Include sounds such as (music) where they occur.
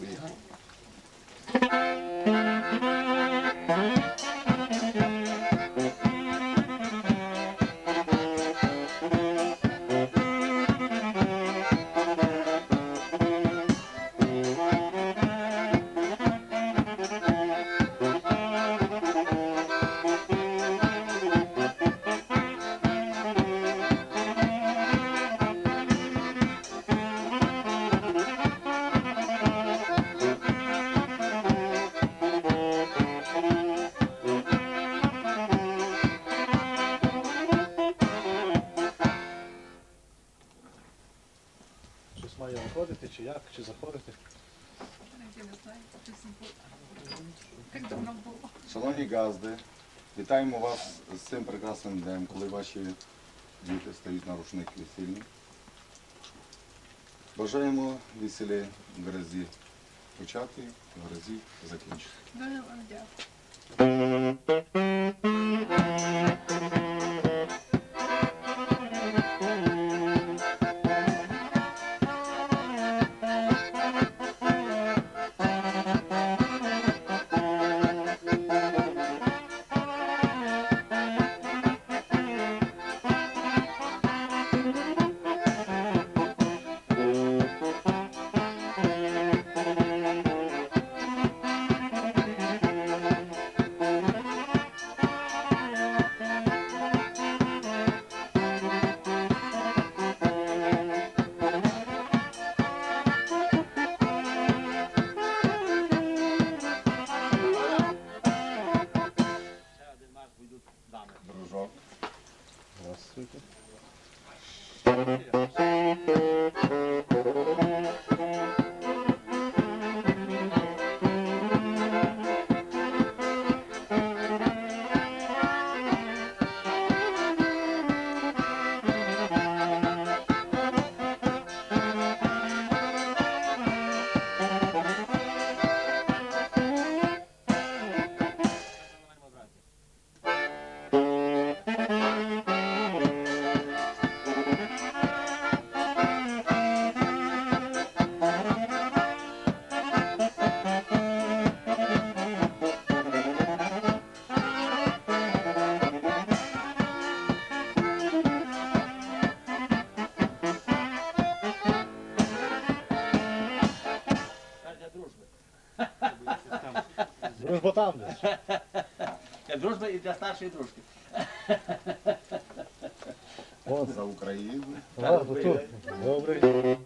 いい。Виходити, чи як, чи заходити. Шановні газди, вітаємо вас з цим прекрасним днем, коли ваші діти стають на рушник весільні. Бажаємо веселі в грозі почати, в грозі закінчити. Дуже вам дякую. Thank you. Здравствуйте. (laughs) Дружба там десь. Дружба дружби і для старшої дружки. От, За Україну. Добре.